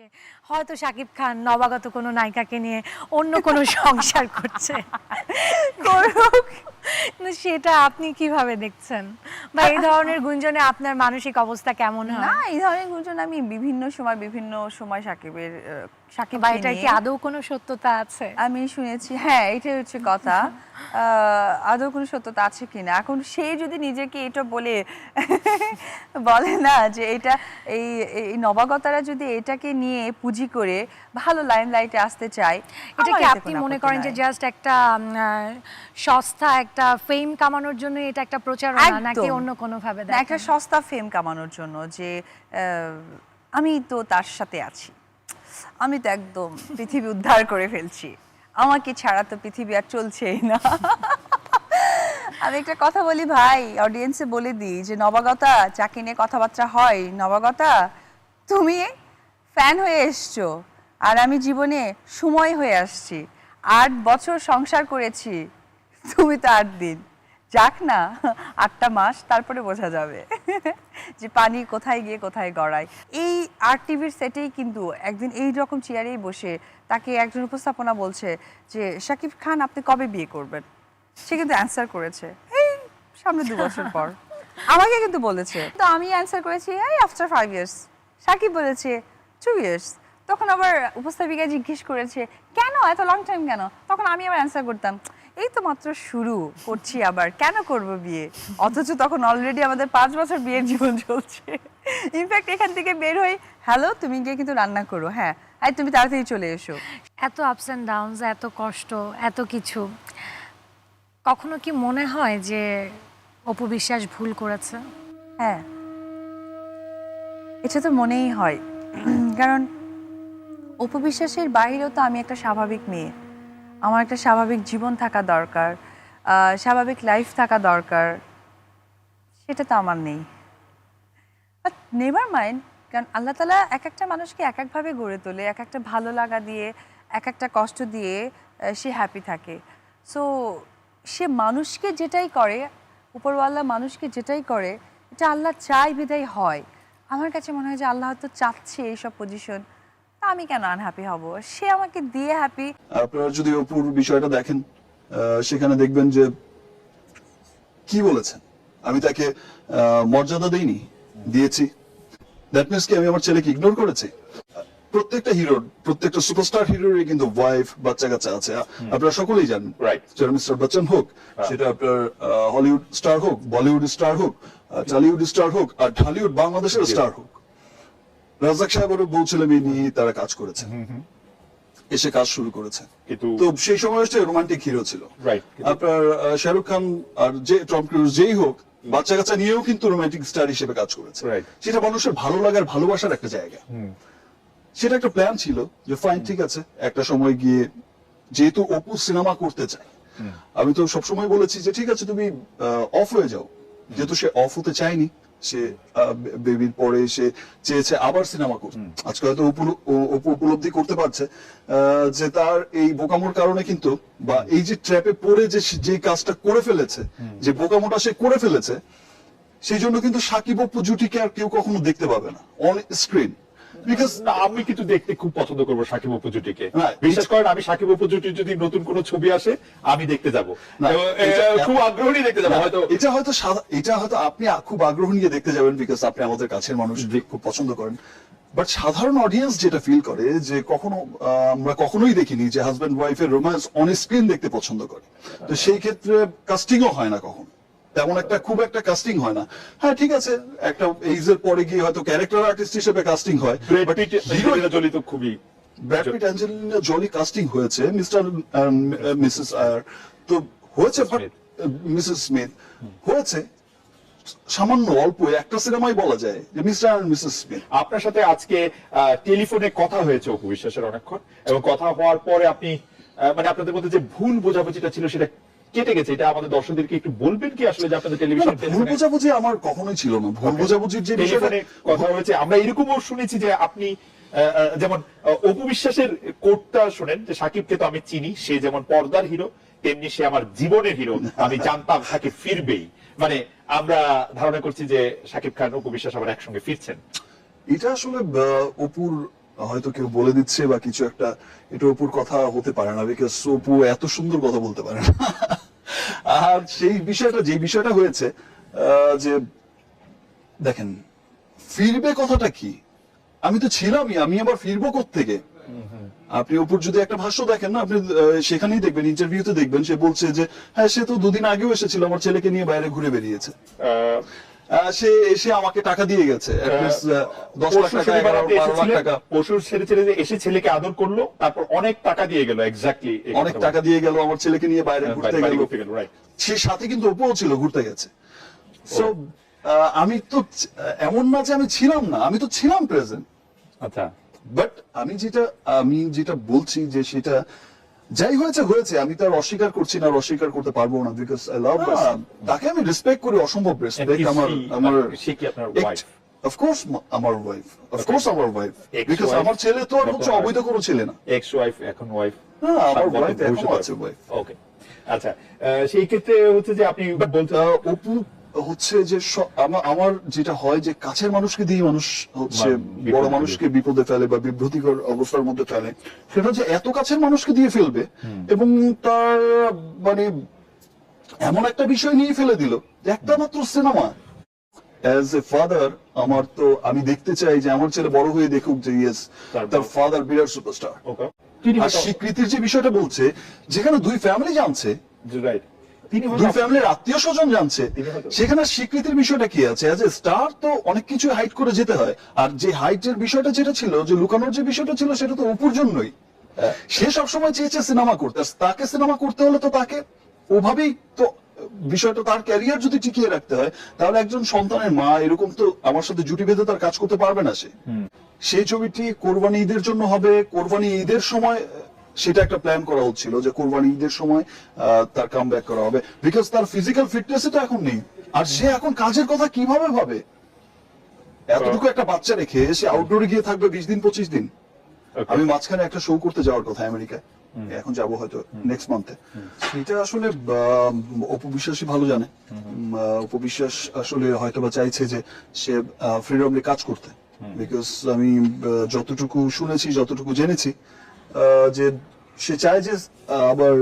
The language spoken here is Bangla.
যে হয়তো শাকিব খান নবাগত কোনো নায়িকাকে নিয়ে অন্য কোনো সংসার করছে। করুক। সেটা আপনি কীভাবে দেখছেন? বা এই ধরনের গুঞ্জনে আপনার মানসিক অবস্থা কেমন হয়? না, এই ধরনের গুঞ্জন আমি বিভিন্ন সময় বিভিন্ন সময় সাকিবের সাকিব বা এটার কি আদৌ কোনো সত্যতা আছে? আমি শুনেছি হ্যাঁ এটাই হচ্ছে কথা। আদৌ কোনো সত্যতা আছে কিনা? এখন সে যদি নিজেকে এটা বলে বলে না যে এটা এই এই নবাগতারা যদি এটাকে নিয়ে পুঁজি করে ভালো লাইন লাইটে আসতে চায় এটা কি আপনি মনে করেন যে জাস্ট একটা সস্তা একটা ফেম কামানোর জন্য এটা একটা প্রচারণা নাকি অন্য কোনো ভাবে না, একটা সস্তা ফেম কামানোর জন্য যে আমি তো তার সাথে আছি। আমি তো একদম পৃথিবী উদ্ধার করে ফেলছি। আমাকে ছাড়া তো পৃথিবী আর চলছেই না। আমি একটা কথা বলি ভাই অডিয়েন্সে বলে দিই যে নবাগতা যাকে নিয়ে কথাবার্তা হয়, নবাগতা তুমি ফ্যান হয়ে এসছো আর আমি জীবনে সময় হয়ে আসছি। আট বছর সংসার করেছি, তুমি তো আট দিন। যাক না, আটটা মাস, তারপরে বোঝা যাবে যে পানি কোথায় গিয়ে কোথায় গড়ায়। এই আর টিভির সেটেই কিন্তু একদিন এই রকম চেয়ারেই বসে তাকে একজন উপস্থাপনা বলছে যে, শাকিব খান, আপনি কবে বিয়ে করবেন? সে কিন্তু অ্যান্সার করেছে এই সামনে দু বছর পর। আমাকে কিন্তু বলেছে। তো আমি অ্যান্সার করেছি, এই আফটার ফাইভ ইয়ার্স সাকিব বলেছে টু ইয়ার্স তখন আবার উপস্থাপিকা জিজ্ঞেস করেছে, কেন? এত লং টাইম কেন? তখন আমি আবার অ্যান্সার করতাম এই তো মাত্র শুরু করছি আবার। কেন করব বিয়ে? অথচ তখন অলরেডি আমাদের পাঁচ বছর বিয়ের জীবন চলছে। ইনফ্যাক্ট এখান থেকে বের হই হ্যালো তুমি গিয়ে কিন্তু রান্না করো। হ্যাঁ এই তুমি তাড়াতাড়ি চলে এসো। এত আপস অ্যান্ড ডাউনস এত কষ্ট এত কিছু। কখনো কি মনে হয় যে অপু বিশ্বাস ভুল করেছে? হ্যাঁ। এটা তো মনেই হয়। কারণ উপবিশ্বাসের বাইরেও তো আমি একটা স্বাভাবিক মেয়ে। আমার একটা স্বাভাবিক জীবন থাকা দরকার স্বাভাবিক লাইফ থাকা দরকার, সেটা তো আমার নেই। বাট নেভার মাইন্ড কারণ আল্লাহ তালা এক একটা মানুষকে এক একভাবে গড়ে তোলে, এক একটা ভালো লাগা দিয়ে, এক একটা কষ্ট দিয়ে সে হ্যাপি থাকে। সো সে মানুষকে যেটাই করে, উপরওয়ালা মানুষকে যেটাই করে, এটা আল্লাহ চাই বিদায় হয়। আমার কাছে মনে হয় যে আল্লাহ তো চাচ্ছে এইসব পজিশন আমি কেন আনহ্যাপি হব? সে আমাকে দিয়ে হ্যাপি আপনারা যদি অপুর বিষয়টা দেখেন আহ, সেখানে দেখবেন যে কি বলেছেন? আমি তাকে আহ, মর্যাদা দেইনি দিয়েছি। দ্যাট মিনস কি আমি আমার ছেলেকে ইগনোর করেছি? প্রত্যেকটা হিরোর প্রত্যেকটা সুপারস্টার হিরোরই কিন্তু ওয়াইফ বাচ্চা কাচ্চা আছে আপনারা সকলেই জানেন. সেটা মিস্টার বচ্চন হোক সেটা আপনার হলিউড স্টার হোক বলিউড স্টার হোক টলিউড স্টার হোক আর ঢালিউড বাংলাদেশের স্টার হোক। রাজাক সাহেবেরও বউ ছেলে মেয়ে নিয়ে তারা কাজ করেছে এসে কাজ শুরু করেছে তো সেই সময় রোমান্টিক হিরো ছিল। আপনার শাহরুখ খান আর যে টম ক্রুজ যেই হোক বাচ্চা কাচ্চা নিয়েও কিন্তু রোমান্টিক স্টার হিসেবে কাজ করেছে। সেটা মানুষের ভালো লাগার ভালোবাসার একটা জায়গা। সেটা একটা প্ল্যান ছিল যে ফাইন ঠিক আছে একটা সময় গিয়ে যেহেতু অপু সিনেমা করতে চায় আমি তো সবসময় বলেছি যে ঠিক আছে তুমি অফ হয়ে যাও। যেহেতু সে অফ হতে চায়নি সে বেবির পরে সে চেয়েছে আবার সিনেমা করতে। আজকে হয়তো উপলব্ধি করতে পারছে আহ, যে তার এই বোকামোর কারণে কিন্তু বা এই যে ট্র্যাপে পড়ে যে যে কাজটা করে ফেলেছে যে বোকামোটা সে করে ফেলেছে সেই জন্য কিন্তু সাকিব অপু জুটিকে আর কেউ কখনো দেখতে পাবে না। অন স্ক্রিন বিকজ আমি কিন্তু দেখতে খুব পছন্দ করব সাকিব অপু জুটিকে। বিশ্বাস করেন আমি সাকিব অপু জুটির যদি নতুন কোনো ছবি আসে আমি দেখতে যাব। খুব আগ্রহ নিয়ে দেখতে যাব হয়তো এটা হয়তো এটা হয়তো আপনি খুব আগ্রহ নিয়ে দেখতে যাবেন বিকজ আপনি আমাদের কাছের মানুষ খুব পছন্দ করেন। বাট সাধারণ অডিয়েন্স যেটা ফিল করে যে কখনো আমরা কখনোই দেখিনি যে হাজব্যান্ড ওয়াইফের রোম্যান্স অন স্ক্রিন দেখতে পছন্দ করে। তো সেই ক্ষেত্রে কাস্টিংও হয় না কখনো। তেমন একটা খুব একটা কাস্টিং হয় না। হ্যাঁ ঠিক আছে একটা এইজের পরে গিয়ে হয়তো ক্যারেক্টার আর্টিস্ট হিসেবে কাস্টিং হয় জলি তো খুবই Brad Pitt Angelina Jolie casting হয়েছে মিস্টার মিসেস আয়ার তো হয়েছে মিসেস স্মিথ হয়েছে সামান্য অল্প একটা সিনেমাই বলা যায় যে মিস্টার আর মিসেস স্মিথ আপনার সাথে আজকে টেলিফোনে কথা হয়েছে অপু বিশ্বাসের অনেকক্ষণ এবং কথা হওয়ার পরে আপনি মানে আপনাদের মধ্যে যে ভুল বোঝাবুঝিটা ছিল সেটা কেটে গেছে এটা আমাদের দর্শকদেরকে একটু বলবেন কি আসলে যে আপনাদের টেলিভিশন ভুল বোঝাবুঝি আমার কখনোই ছিল না। ভুল বোঝাবুঝির যে বিষয়টা কথা হয়েছে। আমরা এরকমও শুনেছি যে আপনি যেমন অপু বিশ্বাসের কোটটা শোনেন যে সাকিবকে তো আমি চিনি সে যেমন পর্দার হিরো তেমনি সে আমার জীবনের হিরো। আমি জানতাম সাকিব ফিরবেই। মানে আমরা ধারণা করছি যে সাকিব খান অপু বিশ্বাস আবার একসঙ্গে ফিরছেন। এটা আসলে অপুর হয়তো কেউ বলে দিচ্ছে বা কিছু একটা এটার উপর কথা হতে পারে না বিকজ অপু এত সুন্দর কথা বলতে পারে না। আর সেই বিষয়টা, যে বিষয়টা হয়েছে যে দেখেন, ফিরবে কথাটা কি? আমি তো ছিলামই, আমি আবার ফিরবো থেকে আপনি উপর যদি একটা ভাষ্য দেখেন না, আপনি সেখানেই দেখবেন ইন্টারভিউতে দেখবেন, সে বলছে যে হ্যাঁ সে তো দুদিন আগেও এসেছিল, আমার ছেলেকে নিয়ে বাইরে ঘুরে বেরিয়েছে। সে এসে আমাকে টাকা দিয়ে গেছে দশ লাখ টাকা বারো লাখ টাকা। এসে ছেলেকে আদর করল তারপর অনেক টাকা দিয়ে গেল এক্স্যাক্টলি অনেক টাকা দিয়ে গেল আমার ছেলেকে নিয়ে বাইরে ঘুরতে গেল। রাইট সে সাথে কিন্তু ওপোও ছিল ঘুরতে গেছে। সো আমি তো এমন না যে আমি ছিলাম না আমি তো ছিলাম প্রেজেন্ট আচ্ছা। বাট আমি যেটা আমি যেটা বলছি যে সেটা যাই হয়েছে হয়েছে। আমি তো আর অস্বীকার করছি না আর অস্বীকার করতে পারব না বিকজ আই লাভ তাকে আমি রেসপেক্ট করি অসম্ভব রেসপেক্ট আমার আমার সে কি আপনার ওয়াইফ অফকোর্স আমার ওয়াইফ অফকোর্স আমার ওয়াইফ বিকজ আমার ছেলে তো আর হচ্ছে অবৈধ কোনো ছেলে না। এক্স ওয়াইফ এখন ওয়াইফ না, আমার wife এখনও আছে wife। ওকে আচ্ছা সেই ক্ষেত্রে হচ্ছে যে আপনি বলতে অপু হচ্ছে যে আমার যেটা হয় যে কাছের মানুষকে দিয়ে মানুষ হচ্ছে বড় মানুষকে বিপদে ফেলে বা বিভ্রতিকর অবস্থার মধ্যে ফেলে সেটা হচ্ছে এত কাছের মানুষকে দিয়ে ফেলবে এবং তার মানে এমন একটা বিষয় নিয়ে ফেলে দিল একটা মাত্র সিনেমা। অ্যাজ এ ফাদার আমার তো আমি দেখতে চাই যে আমার ছেলে বড় হয়ে দেখুক যে ইয়েস তার ফাদার বিরাট সুপারস্টার আর স্বীকৃতির যে বিষয়টা বলছে যেখানে দুই ফ্যামিলি জানছে রাইট দুই ফ্যামিলির আত্মীয় স্বজন জানছে। সেখানে স্বীকৃতির বিষয়টা কি আছে? অ্যাজ এ স্টার তো অনেক কিছু হাইট করে যেতে হয়। আর যে হাইটের বিষয়টা যেটা ছিল যে লুকানোর যে বিষয়টা ছিল সেটা তো অপুর জন্যই। সে সবসময় চেয়েছে সিনেমা করতে। তাকে সিনেমা করতে হলে তো তাকে ওভাবেই তো বিষয়টা তার ক্যারিয়ার যদি টিকিয়ে রাখতে হয় তাহলে একজন সন্তানের মা এরকম তো আমার সাথে জুটি বেঁধে তার কাজ করতে পারবে না সে। সেই ছবিটি কোরবানি ঈদের জন্য হবে। কোরবানি ঈদের সময় সেটা একটা প্ল্যান করা হচ্ছিল যে কোরবানি ঈদের সময় তার কাম ব্যাক করা হবে। বিকজ তার ফিজিক্যাল ফিটনেস তো এখন নেই। আর সে এখন কাজের কথা কীভাবে ভাবে? এতটুকু একটা বাচ্চা রেখে সে আউটডোরে গিয়ে থাকবে বিশ দিন পঁচিশ দিন। আমি মাঝখানে একটা শো করতে যাওয়ার কথা আমেরিকায়। এখন যাব হয়তো নেক্সট মান্থে সেটা আসলে আহ, অপু ভালো জানে। উম, আহ, অপু বিশ্বাস আসলে হয়তো বা চাইছে যে সে ফ্রিডমলি কাজ করতে। বিকজ আমি যতটুকু শুনেছি যতটুকু জেনেছি যে সে চায় যে আবার